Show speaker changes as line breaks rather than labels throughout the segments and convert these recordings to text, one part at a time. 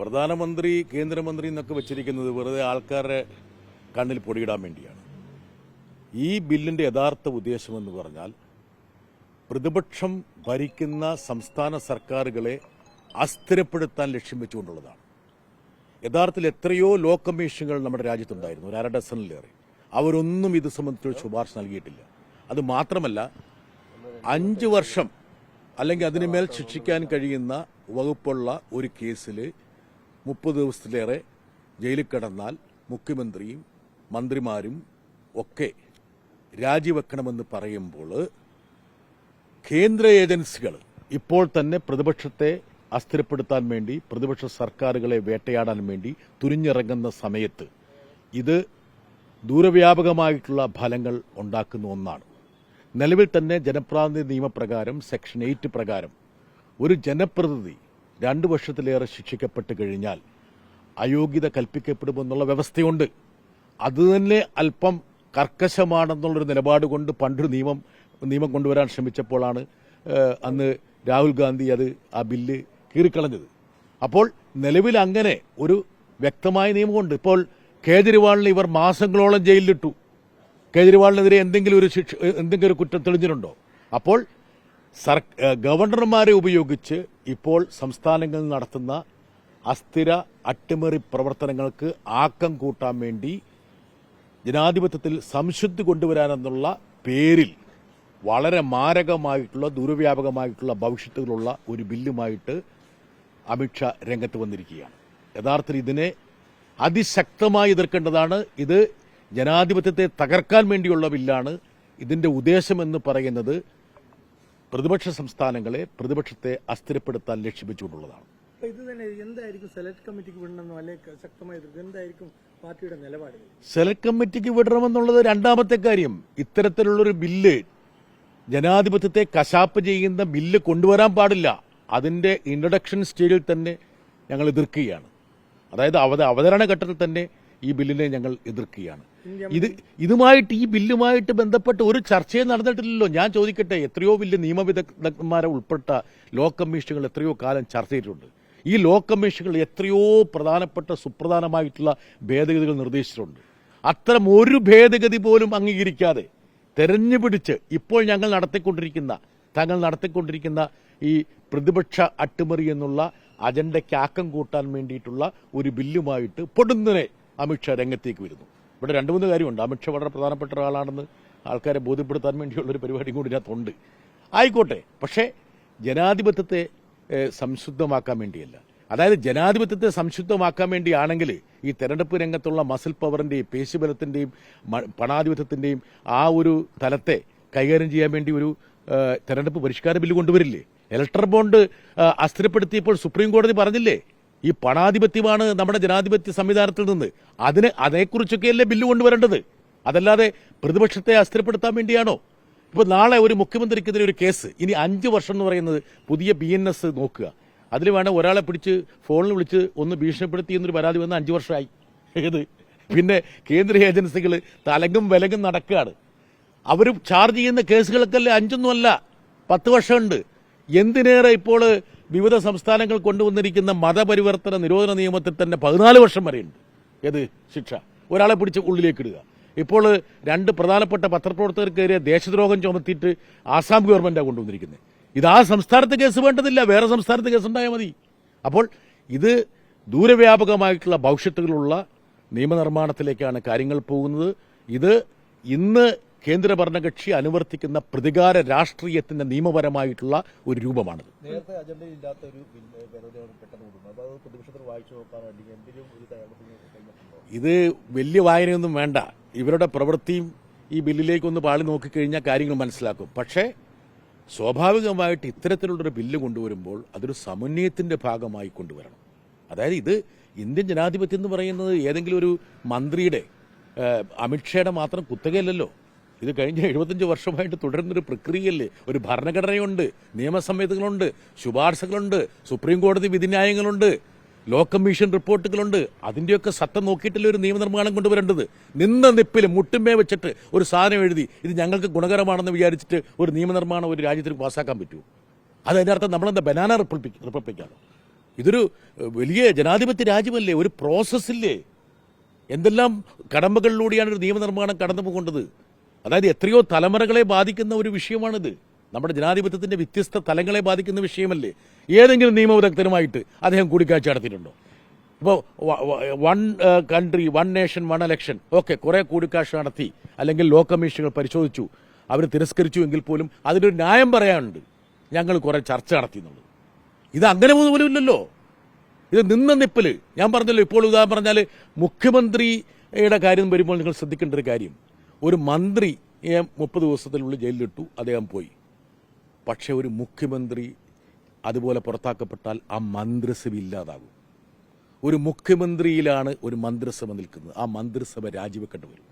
പ്രധാനമന്ത്രി കേന്ദ്രമന്ത്രി എന്നൊക്കെ വെച്ചിരിക്കുന്നത് വെറുതെ ആൾക്കാരുടെ കണ്ണിൽ പൊടിയിടാൻ വേണ്ടിയാണ്. ഈ ബില്ലിന്റെ യഥാർത്ഥ ഉദ്ദേശമെന്ന് പറഞ്ഞാൽ പ്രതിപക്ഷം ഭരിക്കുന്ന സംസ്ഥാന സർക്കാരുകളെ അസ്ഥിരപ്പെടുത്താൻ ലക്ഷ്യം വെച്ചുകൊണ്ടുള്ളതാണ്. യഥാർത്ഥത്തിൽ എത്രയോ ലോ കമ്മീഷനുകൾ നമ്മുടെ രാജ്യത്തുണ്ടായിരുന്നു ഒരു അര ഡസനിലേറെ. അവരൊന്നും ഇത് സംബന്ധിച്ചൊരു ശുപാർശ നൽകിയിട്ടില്ല. അത് മാത്രമല്ല അഞ്ച് വർഷം അല്ലെങ്കിൽ അതിനുമേൽ ശിക്ഷിക്കാൻ കഴിയുന്ന വകുപ്പുള്ള ഒരു കേസിൽ മുപ്പത് ദിവസത്തിലേറെ ജയിലിൽ കിടന്നാൽ മുഖ്യമന്ത്രിയും മന്ത്രിമാരും ഒക്കെ രാജിവെക്കണമെന്ന് പറയുമ്പോൾ കേന്ദ്ര ഏജൻസികൾ ഇപ്പോൾ തന്നെ പ്രതിപക്ഷത്തെ അസ്ഥിരപ്പെടുത്താൻ വേണ്ടി പ്രതിപക്ഷ സർക്കാരുകളെ വേട്ടയാടാൻ വേണ്ടി തുനിഞ്ഞിറങ്ങുന്ന സമയത്ത് ഇത് ദൂരവ്യാപകമായിട്ടുള്ള ഫലങ്ങൾ ഉണ്ടാക്കുന്ന ഒന്നാണ്. നിലവിൽ തന്നെ ജനപ്രാതിനിധി നിയമപ്രകാരം സെക്ഷൻ എയ്റ്റ് പ്രകാരം ഒരു ജനപ്രതിനിധി രണ്ടു വർഷത്തിലേറെ ശിക്ഷിക്കപ്പെട്ട് കഴിഞ്ഞാൽ അയോഗ്യത കൽപ്പിക്കപ്പെടുമെന്നുള്ള വ്യവസ്ഥയുണ്ട്. അത് തന്നെ അല്പം കർക്കശമാണെന്നുള്ളൊരു നിലപാട് കൊണ്ട് പണ്ടൊരു നിയമം നിയമം കൊണ്ടുവരാൻ ശ്രമിച്ചപ്പോഴാണ് അന്ന് രാഹുൽ ഗാന്ധി അത് ആ ബില്ല് കീറിക്കളഞ്ഞത്. അപ്പോൾ നിലവിൽ അങ്ങനെ ഒരു വ്യക്തമായ നിയമമുണ്ട്. ഇപ്പോൾ കേജ്രിവാളിന് ഇവർ മാസങ്ങളോളം ജയിലിലിട്ടു. കേജ്രിവാളിനെതിരെ എന്തെങ്കിലും ഒരു ശിക്ഷ എന്തെങ്കിലും ഒരു കുറ്റം തെളിഞ്ഞിട്ടുണ്ടോ? അപ്പോൾ സർ ഗവർണർമാരെ ഉപയോഗിച്ച് ഇപ്പോൾ സംസ്ഥാനങ്ങളിൽ നടത്തുന്ന അസ്ഥിര അട്ടിമറി പ്രവർത്തനങ്ങൾക്ക് ആക്കം കൂട്ടാൻ വേണ്ടി ജനാധിപത്യത്തിൽ സംശുദ്ധി കൊണ്ടുവരാനെന്നുള്ള പേരിൽ വളരെ മാരകമായിട്ടുള്ള ദുർവ്യാപകമായിട്ടുള്ള ഭവിഷ്യത്തുകളുള്ള ഒരു ബില്ലുമായിട്ട് അമിത്ഷാ രംഗത്ത് വന്നിരിക്കുകയാണ്. യഥാർത്ഥത്തിൽ ഇതിനെ അതിശക്തമായി എതിർക്കേണ്ടതാണ്. ഇത് ജനാധിപത്യത്തെ തകർക്കാൻ വേണ്ടിയുള്ള ബില്ലാണ് ഇതിന്റെ ഉദ്ദേശമെന്ന് പറയുന്നത്. പ്രതിപക്ഷ സംസ്ഥാനങ്ങളെ പ്രതിപക്ഷത്തെ അസ്ഥിരപ്പെടുത്താൻ ലക്ഷ്യമിച്ചുകൊണ്ടുള്ളതാണ്.
ഇത് തന്നെ എന്തായിരിക്കും സെലക്ട് കമ്മിറ്റിക്ക് വിടണമെന്നോ അല്ലെങ്കിൽ ശക്തമായ എതിർക്കും എന്തായിരിക്കും പാർട്ടിയുടെ നിലപാട്?
സെലക്ട് കമ്മിറ്റിക്ക് വിടണമെന്നുള്ളത് രണ്ടാമത്തെ കാര്യം. ഇത്തരത്തിലുള്ളൊരു ബില്ല് ജനാധിപത്യത്തെ കശാപ്പ് ചെയ്യുന്ന ബില്ല് കൊണ്ടുവരാൻ പാടില്ല. അതിന്റെ ഇൻട്രൊഡക്ഷൻ സ്റ്റേജിൽ തന്നെ ഞങ്ങൾ എതിർക്കുകയാണ്. അതായത് അവതരണ ഘട്ടത്തിൽ തന്നെ ഈ ബില്ലിനെ ഞങ്ങൾ എതിർക്കുകയാണ്. ഇത് ഇതുമായിട്ട് ഈ ബില്ലുമായിട്ട് ബന്ധപ്പെട്ട് ഒരു ചർച്ചയും നടന്നിട്ടില്ലല്ലോ. ഞാൻ ചോദിക്കട്ടെ എത്രയോ വലിയ നിയമവിദഗ്ധന്മാരെ ഉൾപ്പെട്ട ലോ കമ്മീഷനുകൾ എത്രയോ കാലം ചർച്ച ചെയ്തിട്ടുണ്ട്. ഈ ലോ കമ്മീഷനുകൾ എത്രയോ പ്രധാനപ്പെട്ട സുപ്രധാനമായിട്ടുള്ള ഭേദഗതികൾ നിർദ്ദേശിച്ചിട്ടുണ്ട്. അത്തരം ഒരു ഭേദഗതി പോലും അംഗീകരിക്കാതെ തെരഞ്ഞുപിടിച്ച് ഇപ്പോൾ ഞങ്ങൾ നടത്തിക്കൊണ്ടിരിക്കുന്ന തങ്ങൾ നടത്തിക്കൊണ്ടിരിക്കുന്ന ഈ പ്രതിപക്ഷ അട്ടിമറി എന്നുള്ള അജണ്ടയ്ക്ക് ആക്കം കൂട്ടാൻ വേണ്ടിയിട്ടുള്ള ഒരു ബില്ലുമായിട്ട് പൊടുന്നനെ അമിത്ഷാ രംഗത്തേക്ക് വരുന്നു. ഇവിടെ രണ്ട് മൂന്ന് കാര്യമുണ്ട്. അമിത്ഷാ വളരെ പ്രധാനപ്പെട്ട ഒരാളാണെന്ന് ആൾക്കാരെ ബോധ്യപ്പെടുത്താൻ വേണ്ടിയുള്ള ഒരു പരിപാടി കൂടി ഇതിനകത്തുണ്ട്. ആയിക്കോട്ടെ. പക്ഷേ ജനാധിപത്യത്തെ സംശുദ്ധമാക്കാൻ വേണ്ടിയല്ല. അതായത് ജനാധിപത്യത്തെ സംശുദ്ധമാക്കാൻ വേണ്ടിയാണെങ്കിൽ ഈ തെരഞ്ഞെടുപ്പ് രംഗത്തുള്ള മസിൽ പവറിന്റെയും പേശിബലത്തിന്റെയും പണാധിപത്യത്തിന്റെയും ആ ഒരു തലത്തെ കൈകാര്യം ചെയ്യാൻ വേണ്ടി ഒരു തെരഞ്ഞെടുപ്പ് പരിഷ്കാര ബില്ല് കൊണ്ടുവരില്ലേ? ഇലക്ടർ ബോണ്ട് അസ്ഥിരപ്പെടുത്തിയപ്പോൾ സുപ്രീം കോടതി പറഞ്ഞില്ലേ? ഈ പണാധിപത്യമാണ് നമ്മുടെ ജനാധിപത്യ സംവിധാനത്തിൽ നിന്ന്. അതിന് അതേക്കുറിച്ചൊക്കെയല്ലേ ബില്ല് കൊണ്ടുവരേണ്ടത്? അതല്ലാതെ പ്രതിപക്ഷത്തെ അസ്ഥിരപ്പെടുത്താൻ വേണ്ടിയാണോ? ഇപ്പൊ നാളെ ഒരു മുഖ്യമന്ത്രിക്കെതിരെ ഒരു കേസ്. ഇനി അഞ്ച് വർഷം എന്ന് പറയുന്നത് പുതിയ ബി എൻ എസ് നോക്കുക. അതിൽ വേണം ഒരാളെ പിടിച്ച് ഫോണിൽ വിളിച്ച് ഒന്ന് ഭീഷണിപ്പെടുത്തി എന്നൊരു പരാതി വന്ന് അഞ്ചു വർഷമായി. ഏത്? പിന്നെ കേന്ദ്ര ഏജൻസികൾ തലങ്ങും വിലങ്ങും നടക്കുകയാണ്. അവർ ചാർജ് ചെയ്യുന്ന കേസുകളൊക്കെ അല്ലേ അഞ്ചൊന്നുമല്ല പത്ത് വർഷമുണ്ട്. എന്തിനേറെ ഇപ്പോൾ വിവിധ സംസ്ഥാനങ്ങൾ കൊണ്ടുവന്നിരിക്കുന്ന മതപരിവർത്തന നിരോധന നിയമത്തിൽ തന്നെ പതിനാല് വർഷം വരെയുണ്ട്. ഏത്? ശിക്ഷ. ഒരാളെ പിടിച്ച് ഉള്ളിലേക്ക് ഇടുക. ഇപ്പോൾ രണ്ട് പ്രധാനപ്പെട്ട പത്രപ്രവർത്തകർക്കെതിരെ ദേശദ്രോഹം ചുമത്തിയിട്ട് ആസാം ഗവൺമെന്റാണ് കൊണ്ടുവന്നിരിക്കുന്നത്. ഇത് ആ സംസ്ഥാനത്ത് കേസ് വേണ്ടതില്ല. വേറെ സംസ്ഥാനത്ത് കേസ് ഉണ്ടായാൽ മതി. അപ്പോൾ ഇത് ദൂരവ്യാപകമായിട്ടുള്ള ഭവിഷ്യത്തുകളുള്ള നിയമനിർമ്മാണത്തിലേക്കാണ് കാര്യങ്ങൾ പോകുന്നത്. ഇത് ഇന്ന് കേന്ദ്ര ഭരണകക്ഷി അനുവർത്തിക്കുന്ന പ്രതികാര രാഷ്ട്രീയത്തിന്റെ നിയമപരമായിട്ടുള്ള ഒരു രൂപമാണിത്.
നേരത്തെ അജണ്ടയിലില്ലാത്ത ഒരു
ഇത് വലിയ വായനയൊന്നും വേണ്ട. ഇവരുടെ പ്രവൃത്തിയും ഈ ബില്ലിലേക്ക് ബില്ലിലേക്കൊന്ന് പാളി നോക്കിക്കഴിഞ്ഞാൽ കാര്യങ്ങൾ മനസ്സിലാക്കും. പക്ഷേ സ്വാഭാവികമായിട്ട് ഇത്തരത്തിലുള്ളൊരു ബില്ല് കൊണ്ടുവരുമ്പോൾ അതൊരു സമന്വയത്തിന്റെ ഭാഗമായി കൊണ്ടുവരണം. അതായത് ഇത് ഇന്ത്യൻ ജനാധിപത്യം എന്ന് പറയുന്നത് ഏതെങ്കിലും ഒരു മന്ത്രിയുടെ അമിത്ഷായുടെ മാത്രം കുത്തകയല്ലല്ലോ. ഇത് കഴിഞ്ഞ എഴുപത്തഞ്ച് വർഷമായിട്ട് തുടരുന്നൊരു പ്രക്രിയയല്ലേ ഒരു ഭരണഘടനയുണ്ട് നിയമസംഹിതകളുണ്ട് ശുപാർശകളുണ്ട് സുപ്രീം കോടതി വിധിന്യായങ്ങളുണ്ട് ലോ കമ്മീഷൻ റിപ്പോർട്ടുകളുണ്ട്. അതിന്റെയൊക്കെ സത്തം നോക്കിയിട്ടില്ല ഒരു നിയമനിർമ്മാണം കൊണ്ടുവരേണ്ടത്? നിന്ന നിപ്പിൽ മുട്ടുമേ വെച്ചിട്ട് ഒരു സാധനം എഴുതി ഇത് ഞങ്ങൾക്ക് ഗുണകരമാണെന്ന് വിചാരിച്ചിട്ട് ഒരു നിയമനിർമ്മാണം ഒരു രാജ്യത്തിന് പാസ്സാക്കാൻ പറ്റൂ അത് അതിന്റെ അർത്ഥം നമ്മളെന്താ ബനാന റിപ്പബ്ലിക് റിപ്പബ്ലിക്കാണോ? ഇതൊരു വലിയ ജനാധിപത്യ രാജ്യമല്ലേ? ഒരു പ്രോസസ്സില്ലേ എന്തെല്ലാം കടമ്പകളിലൂടെയാണ് ഒരു നിയമനിർമ്മാണം കടന്നു പോകേണ്ടത് അതായത് എത്രയോ തലമുറകളെ ബാധിക്കുന്ന ഒരു വിഷയമാണിത്. നമ്മുടെ ജനാധിപത്യത്തിന്റെ വ്യത്യസ്ത തലങ്ങളെ ബാധിക്കുന്ന വിഷയമല്ലേ? ഏതെങ്കിലും നിയമവിദഗ്ധനുമായിട്ട് അദ്ദേഹം കൂടിക്കാഴ്ച നടത്തിയിട്ടുണ്ടോ? ഇപ്പോൾ one country one nation one election okay കുറെ കൂടിക്കാഴ്ച നടത്തി അല്ലെങ്കിൽ ലോ കമ്മീഷനുകൾ പരിശോധിച്ചു. അവർ തിരസ്കരിച്ചു എങ്കിൽ പോലും അതിനൊരു ന്യായം പറയാനുണ്ട്. ഞങ്ങൾ കുറെ ചർച്ച നടത്തി എന്നുള്ളത്. ഇത് അങ്ങനെ പോലും ഇല്ലല്ലോ ഇത് നിന്ന നിപ്പിൽ. ഞാൻ പറഞ്ഞല്ലോ ഇപ്പോൾ ഉദാഹരണം പറഞ്ഞാൽ മുഖ്യമന്ത്രിയുടെ കാര്യം വരുമ്പോൾ നിങ്ങൾ ശ്രദ്ധിക്കേണ്ട ഒരു കാര്യം. ഒരു മന്ത്രിയെ മുപ്പത് ദിവസത്തിനുള്ളിൽ ജയിലിലിട്ടു അദ്ദേഹം പോയി. പക്ഷേ ഒരു മുഖ്യമന്ത്രി അതുപോലെ പുറത്താക്കപ്പെട്ടാൽ ആ മന്ത്രിസഭ ഇല്ലാതാകും. ഒരു മുഖ്യമന്ത്രിയിലാണ് ഒരു മന്ത്രിസഭ നിൽക്കുന്നത്. ആ മന്ത്രിസഭ രാജിവെക്കേണ്ടി വരും.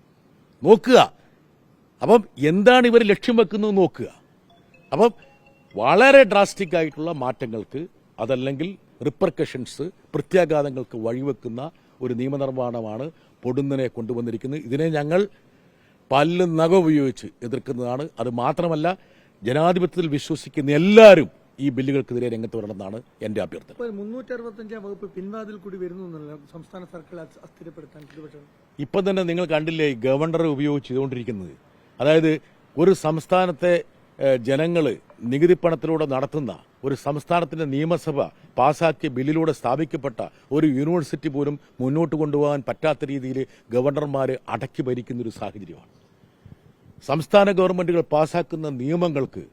നോക്കുക. അപ്പം എന്താണ് ഇവർ ലക്ഷ്യം വെക്കുന്നത് നോക്കുക. അപ്പം വളരെ ഡ്രാസ്റ്റിക് ആയിട്ടുള്ള മാറ്റങ്ങൾക്ക് അതല്ലെങ്കിൽ റിപ്പർക്കഷൻസ് പ്രത്യാഘാതങ്ങൾക്ക് വഴിവെക്കുന്ന ഒരു നിയമനിർമ്മാണമാണ് പൊടുന്നനെ കൊണ്ടുവന്നിരിക്കുന്നത്. ഇതിനെ ഞങ്ങൾ പല്ല് നഖ ഉപയോഗിച്ച് എതിർക്കുന്നതാണ്. അത് മാത്രമല്ല ജനാധിപത്യത്തിൽ വിശ്വസിക്കുന്ന എല്ലാവരും ഈ ബില്ലുകൾക്കെതിരെ രംഗത്ത് വരണമെന്നാണ് എന്റെ അഭ്യർത്ഥന.
ഇപ്പോൾ മുന്നൂറ്റി അറുപത്തഞ്ചാം വകുപ്പ് പിൻവാതിൽ കൂടി വരുന്നു സംസ്ഥാന സർക്കാർ അസ്ഥിരപ്പെടുത്താൻ
ഇപ്പം തന്നെ നിങ്ങൾ കണ്ടില്ലേ ഈ ഗവർണറെ ഉപയോഗിച്ച് ചെയ്തുകൊണ്ടിരിക്കുന്നത് അതായത് ഒരു സംസ്ഥാനത്തെ ജനങ്ങൾ നികുതി പണത്തിലൂടെ നടത്തുന്ന ഒരു സംസ്ഥാനത്തിന്റെ നിയമസഭ പാസാക്കിയ ബില്ലിലൂടെ സ്ഥാപിക്കപ്പെട്ട ഒരു യൂണിവേഴ്സിറ്റി പോലും മുന്നോട്ട് കൊണ്ടുപോകാൻ പറ്റാത്ത രീതിയിൽ ഗവർണർമാർ അടക്കി ഭരിക്കുന്ന ഒരു സാഹചര്യമാണ്. സംസ്ഥാന ഗവൺമെന്റുകൾ പാസാക്കുന്ന നിയമങ്ങൾക്ക്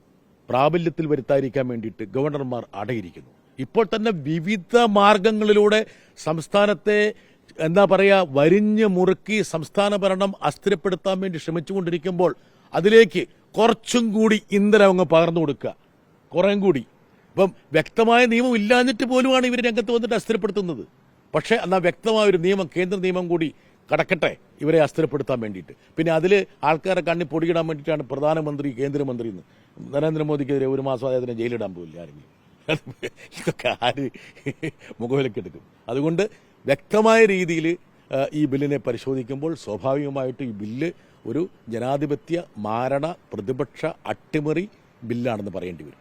പ്രാബല്യത്തിൽ വരുത്താതിരിക്കാൻ വേണ്ടിയിട്ട് ഗവർണർമാർ അടയിരിക്കുന്നു. ഇപ്പോൾ തന്നെ വിവിധ മാർഗങ്ങളിലൂടെ സംസ്ഥാനത്തെ എന്താ പറയുക വരിഞ്ഞ് മുറുക്കി സംസ്ഥാന ഭരണം അസ്ഥിരപ്പെടുത്താൻ വേണ്ടി ശ്രമിച്ചുകൊണ്ടിരിക്കുമ്പോൾ അതിലേക്ക് കുറച്ചും കൂടി ഇന്ധനം അങ്ങ് പകർന്നു കൊടുക്കുക. കുറേം കൂടി. ഇപ്പം വ്യക്തമായ നിയമം ഇല്ലാഞ്ഞിട്ട് പോലുമാണ് ഇവർ രംഗത്ത് വന്നിട്ട് അസ്ഥിരപ്പെടുത്തുന്നത്. പക്ഷേ എന്നാൽ വ്യക്തമായ ഒരു നിയമം കേന്ദ്ര നിയമം കൂടി കടക്കട്ടെ. ഇവരെ അസ്ഥിരപ്പെടുത്താൻ വേണ്ടിയിട്ട്. പിന്നെ അതിൽ ആൾക്കാരെ കണ്ണി പൊടിയിടാൻ വേണ്ടിയിട്ടാണ് പ്രധാനമന്ത്രി കേന്ദ്രമന്ത്രി എന്ന് നരേന്ദ്രമോദിക്കെതിരെ ഒരു മാസം അദ്ദേഹത്തിന് ജയിലിടാൻ പോകില്ല ആരെങ്കിലും. ഇതൊക്കെ ആര് മുഖവിലക്കെടുക്കും അതുകൊണ്ട് വ്യക്തമായ രീതിയിൽ ഈ ബില്ലിനെ പരിശോധിക്കുമ്പോൾ സ്വാഭാവികമായിട്ടും ഈ ബില്ല് ഒരു ജനാധിപത്യ മാരണ പ്രതിപക്ഷ അട്ടിമറി ബില്ലാണെന്ന് പറയേണ്ടി വരും.